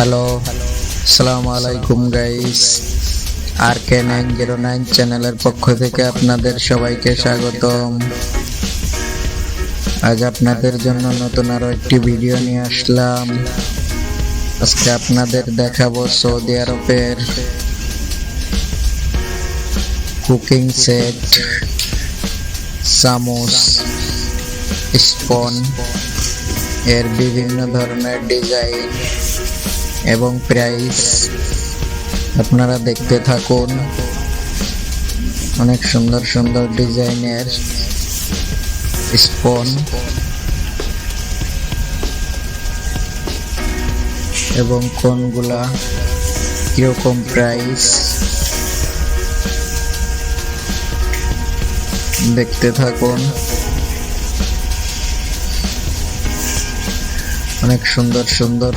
Hello সালাম আলাইকুম guys R K nine zero nine চ্যানেলের পক্ষ থেকে আপনাদের সবাইকে স্বাগতম। আজ আপনাদের জন্য নতুন আরও একটি ভিডিও নিয়ে আসলাম। আজকে আপনাদের দেখাবো সৌদি আরবের কুকিং সেট চামচ স্পন। এর বিভিন্ন ধরনের ডিজাইন। এবং প্রাইস আপনারা দেখতে থাকুন। অনেক সুন্দর সুন্দর ডিজাইনের স্পন। এবং কোনগুলা কীরকম প্রাইস দেখতে থাকুন। অনেক সুন্দর সুন্দর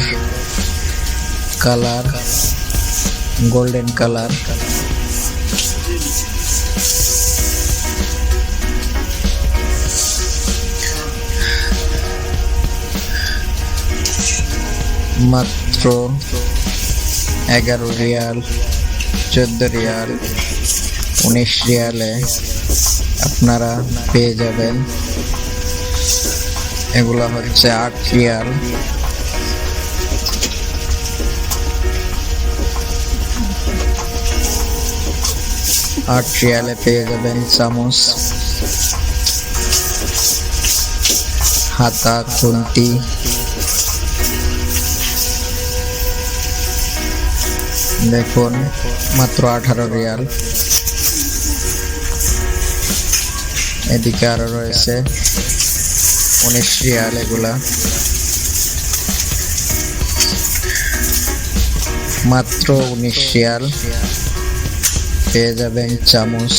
কালার গোল্ডেন কালার মাত্র এগারো রিয়াল চোদ্দ রিয়াল উনিশ রিয়ালে আপনারা পেয়ে যাবেন এগুলো হচ্ছে আট রিয়াল আট রিয়ালে পেয়ে যাবেন চামচ, হাতা, খুন্তি, দেখুন, মাত্র আঠারো রিয়াল। এদিকে আরও রয়েছে উনিশ রিয়াল এগুলা। মাত্র উনিশ রিয়াল। পেয়ে যাবেন চামচ।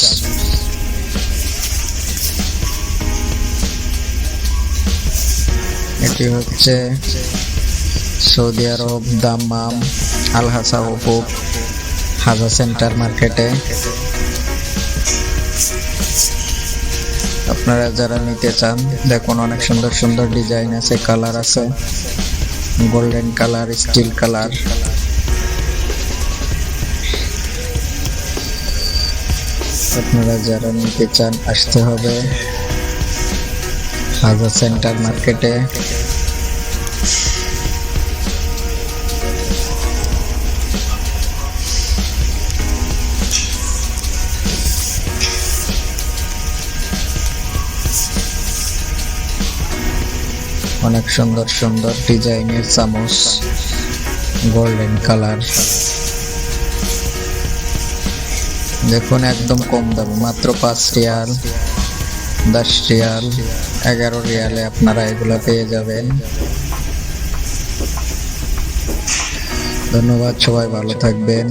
এটি হচ্ছে সৌদি আরব দাম্মাম আল হাসা উপব হাজা সেন্টার মার্কেটে। আপনারা যারা নিতে চান, দেখুন অনেক সুন্দর সুন্দর ডিজাইন আছে, কালার আছে। গোল্ডেন কালার স্টিল কালার আপনারা যারা নিতে চান, আসতে হবে হাজা সেন্টার মার্কেটে। অনেক সুন্দর সুন্দর ডিজাইনের চামচ গোল্ডেন কালার দেখুন, একদম কম দামে, মাত্র পাঁচ রিয়াল, দশ রিয়াল, এগারো রিয়ালে আপনারা এগুলো পেয়ে যাবেন। ধন্যবাদ, সবাই ভালো থাকবেন।